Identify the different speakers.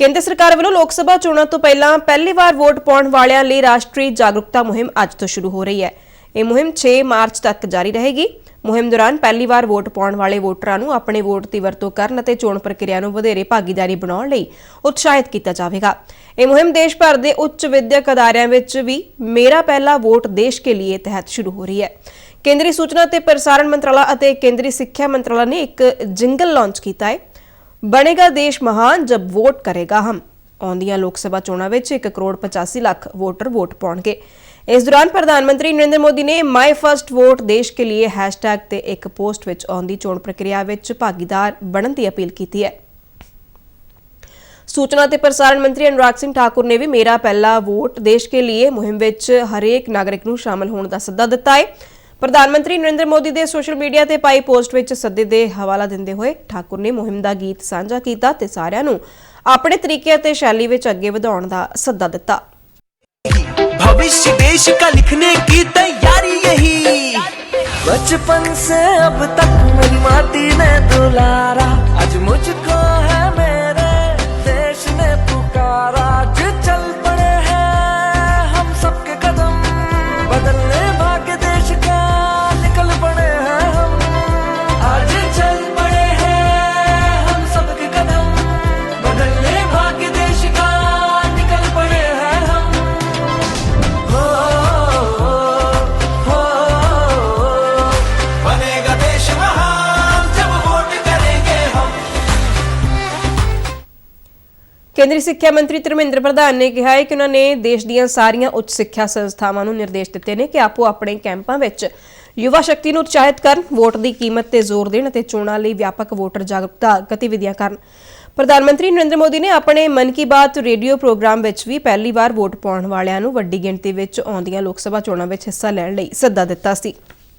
Speaker 1: ਕੇਂਦਰ ਸਰਕਾਰ ਵੱਲੋਂ ਲੋਕ ਸਭਾ ਚੋਣਾਂ ਤੋਂ ਪਹਿਲਾਂ ਪਹਿਲੀ ਵਾਰ ਵੋਟ ਪਾਉਣ ਵਾਲਿਆਂ ਲਈ ਰਾਸ਼ਟਰੀ ਜਾਗਰੂਕਤਾ ਮੁਹਿੰਮ ਅੱਜ ਤੋਂ ਸ਼ੁਰੂ ਹੋ ਰਹੀ ਹੈ। ਇਹ ਮੁਹਿੰਮ 6 ਮਾਰਚ ਤੱਕ ਜਾਰੀ ਰਹੇਗੀ। ਮੁਹਿੰਮ ਦੌਰਾਨ ਪਹਿਲੀ ਵਾਰ ਵੋਟ ਪਾਉਣ ਵਾਲੇ ਵੋਟਰਾਂ ਨੂੰ ਆਪਣੇ ਵੋਟ ਦੀ ਵਰਤੋਂ ਕਰਨ ਅਤੇ ਚੋਣ ਪ੍ਰਕਿਰਿਆ ਨੂੰ ਵਧੇਰੇ ਭਾਗੀਦਾਰੀ ਬਣਾਉਣ ਲਈ ਉਤਸ਼ਾਹਿਤ ਕੀਤਾ ਜਾਵੇਗਾ। ਇਹ ਮੁਹਿੰਮ ਦੇਸ਼ ਭਰ ਦੇ ਉੱਚ ਵਿਦਿਅਕ ਅਦਾਰਿਆਂ ਵਿੱਚ ਵੀ ਮੇਰਾ ਪਹਿਲਾ ਵੋਟ ਦੇਸ਼ ਕੇ ਲਈ ਤਹਿਤ ਸ਼ੁਰੂ ਹੋ ਰਹੀ ਹੈ। ਕੇਂਦਰੀ ਸੂਚਨਾ ਤੇ ਪ੍ਰਸਾਰਣ ਮੰਤਰਾਲਾ ਅਤੇ ਕੇਂਦਰੀ ਸਿੱਖਿਆ ਮੰਤਰਾਲਾ ਨੇ ਇੱਕ ਜਿੰਗਲ ਲਾਂਚ ਕੀਤਾ ਹੈ। ਬਣੇਗਾ ਦੇਸ਼ ਮਹਾਨ ਜਬ ਵੋਟ ਕਰੇਗਾ ਹਮ। ਆਉਂਦੀਆਂ ਲੋਕ ਸਭਾ ਚੋਣਾਂ ਵਿੱਚ 1 ਕਰੋੜ 85 ਲੱਖ ਵੋਟਰ ਵੋਟ ਪਾਉਣਗੇ। ਇਸ ਦੌਰਾਨ ਪ੍ਰਧਾਨ ਮੰਤਰੀ ਨਰਿੰਦਰ ਮੋਦੀ ਨੇ ਮਾਈ ਫਰਸਟ ਵੋਟ ਦੇਸ਼ ਕੇ ਲਈ ਹੈਸ਼ਟੈਗ ਤੇ ਇੱਕ ਪੋਸਟ ਵਿੱਚ ਆਉਂਦੀ ਚੋਣ ਪ੍ਰਕਿਰਿਆ ਵਿੱਚ ਭਾਗੀਦਾਰ ਬਣਨ ਦੀ ਅਪੀਲ ਕੀਤੀ ਹੈ। ਸੂਚਨਾ ਤੇ ਪ੍ਰਸਾਰਣ ਮੰਤਰੀ ਅਨੁਰਾਗ ਸਿੰਘ ਠਾਕੁਰ ਨੇ ਵੀ ਮੇਰਾ ਪਹਿਲਾ ਵੋਟ ਦੇਸ਼ ਕੇ ਲਈ ਮੁਹਿੰਮ ਵਿੱਚ ਹਰੇਕ ਨਾਗਰਿਕ ਨੂੰ ਸ਼ਾਮਲ ਹੋਣ ਦਾ ਸੱਦਾ ਦਿੱਤਾ ਹੈ। ਪ੍ਰਧਾਨ ਮੰਤਰੀ ਨਰਿੰਦਰ ਮੋਦੀ ਦੇ ਸੋਸ਼ਲ ਮੀਡੀਆ ਤੇ ਪਾਈ ਪੋਸਟ ਵਿੱਚ ਸੱਦੇ ਦੇ ਹਵਾਲਾ ਦਿੰਦੇ ਹੋਏ ਠਾਕੁਰ ਨੇ ਮੁਹਿੰਮ ਦਾ ਗੀਤ ਸਾਂਝਾ ਕੀਤਾ ਤੇ ਸਾਰਿਆਂ ਨੂੰ ਆਪਣੇ ਤਰੀਕੇ ਅਤੇ ਸ਼ੈਲੀ ਵਿੱਚ ਅੱਗੇ ਵਧਾਉਣ ਦਾ ਸੱਦਾ ਦਿੱਤਾ
Speaker 2: भविष्य देश का लिखने की तैयारी यही
Speaker 3: बचपन से अब तक मेरी माटी ने दुलारा आज मुझको
Speaker 1: ਕੇਂਦਰੀ ਸਿੱਖਿਆ ਮੰਤਰੀ ਧਰਮਿੰਦਰ ਪ੍ਰਧਾਨ ਨੇ ਕਿਹਾ ਹੈ ਕਿ ਉਹਨਾਂ ਨੇ ਦੇਸ਼ ਦੀਆਂ ਸਾਰੀਆਂ ਉੱਚ ਸਿੱਖਿਆ ਸੰਸਥਾਵਾਂ ਨੂੰ ਨਿਰਦੇਸ਼ ਦਿੱਤੇ ਨੇ ਕਿ ਆਪੋ ਆਪਣੇ ਕੈਂਪਾਂ ਵਿੱਚ ਯੁਵਾ ਸ਼ਕਤੀ ਨੂੰ ਉਤਸ਼ਾਹਿਤ ਕਰਨ, ਵੋਟ ਦੀ ਕੀਮਤ ਤੇ ਜ਼ੋਰ ਦੇਣ ਅਤੇ ਚੋਣਾਂ ਲਈ ਵਿਆਪਕ ਵੋਟਰ ਜਾਗਰੂਕਤਾ ਗਤੀਵਿਧੀਆਂ ਕਰਨ। ਪ੍ਰਧਾਨ ਮੰਤਰੀ ਨਰਿੰਦਰ ਮੋਦੀ ਨੇ ਆਪਣੇ ਮਨ ਕੀ ਬਾਤ ਰੇਡੀਓ ਪ੍ਰੋਗਰਾਮ ਵਿੱਚ ਵੀ ਪਹਿਲੀ ਵਾਰ ਵੋਟ ਪਾਉਣ ਵਾਲਿਆਂ ਨੂੰ ਵੱਡੀ ਗਿਣਤੀ ਵਿੱਚ ਆਉਂਦੀਆਂ ਲੋਕ ਸਭਾ ਚੋਣਾਂ ਵਿੱਚ ਹਿੱਸਾ ਲੈਣ ਲਈ ਸੱਦਾ ਦਿੱਤਾ ਸੀ।